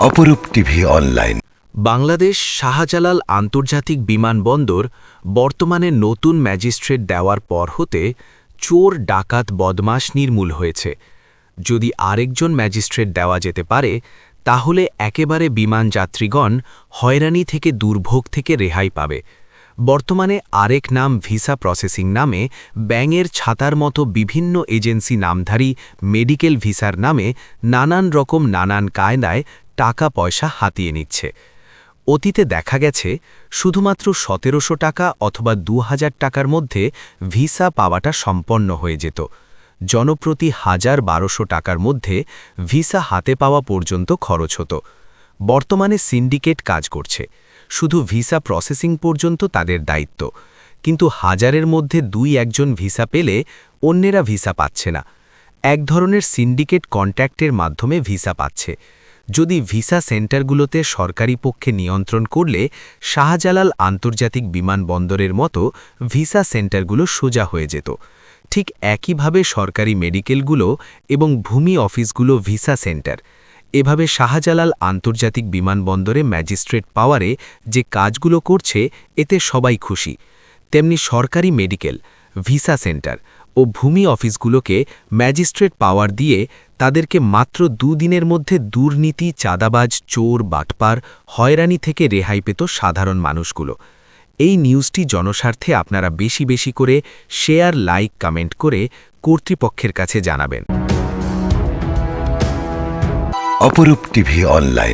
অপরূপ TV online. Bangladesh Shahjalal আন্তর্জাতিক বিমানবন্দর বর্তমানে নতুন ম্যাজিস্ট্রেট দেওয়ার পর হতে চোর ডাকাত বদমাশ নির্মূল হয়েছে। যদি আরেকজন ম্যাজিস্ট্রেট দেওয়া যেতে পারে, তাহলে একেবারে বিমান যাত্রীগণ হয়রানি থেকে দুর্ভোগ থেকে রেহাই পাবে। বর্তমানে আরেক নাম ভিসা প্রসেসিং নামে ব্যাঙের ছাতার মতো বিভিন্ন এজেন্সি নামধারী মেডিকেল ভিসার নামে নানান রকম নানান কায়দায় টাকা পয়সা হাতিয়ে নিচ্ছে। অতীতে দেখা গেছে, শুধুমাত্র সতেরোশো টাকা অথবা দু হাজার টাকার মধ্যে ভিসা পাওয়াটা সম্পন্ন হয়ে যেত। জনপ্রতি হাজার বারোশো টাকার মধ্যে ভিসা হাতে পাওয়া পর্যন্ত খরচ হতো। বর্তমানে সিন্ডিকেট কাজ করছে। শুধু ভিসা প্রসেসিং পর্যন্ত তাদের দায়িত্ব। কিন্তু হাজারের মধ্যে দুই একজন ভিসা পেলে অন্যেরা ভিসা পাচ্ছে না। এক ধরনের সিন্ডিকেট কন্ট্যাক্টের মাধ্যমে ভিসা পাচ্ছে। যদি ভিসা সেন্টারগুলোতে সরকারি পক্ষে নিয়ন্ত্রণ করলে শাহজালাল আন্তর্জাতিক বিমানবন্দরের মতো ভিসা সেন্টারগুলো সোজা হয়ে যেত। ঠিক একইভাবে সরকারি মেডিকেলগুলো এবং ভূমি অফিসগুলো ভিসা সেন্টার। এভাবে শাহজালাল আন্তর্জাতিক বিমানবন্দরে ম্যাজিস্ট্রেট পাওয়ারে যে কাজগুলো করছে, এতে সবাই খুশি। তেমনি সরকারি মেডিকেল, ভিসা সেন্টার ও ভূমি অফিসগুলোকে ম্যাজিস্ট্রেট পাওয়ার দিয়ে তাদেরকে মাত্র দুদিনের মধ্যে দুর্নীতি, চাঁদাবাজ, চোর, বাটপার, হয়রানি থেকে রেহাই পেত সাধারণ মানুষগুলো। এই নিউজটি জনস্বার্থে আপনারা বেশি বেশি করে শেয়ার, লাইক, কমেন্ট করে কর্তৃপক্ষের কাছে জানাবেন। অপরূপ টিভি অনলাইন।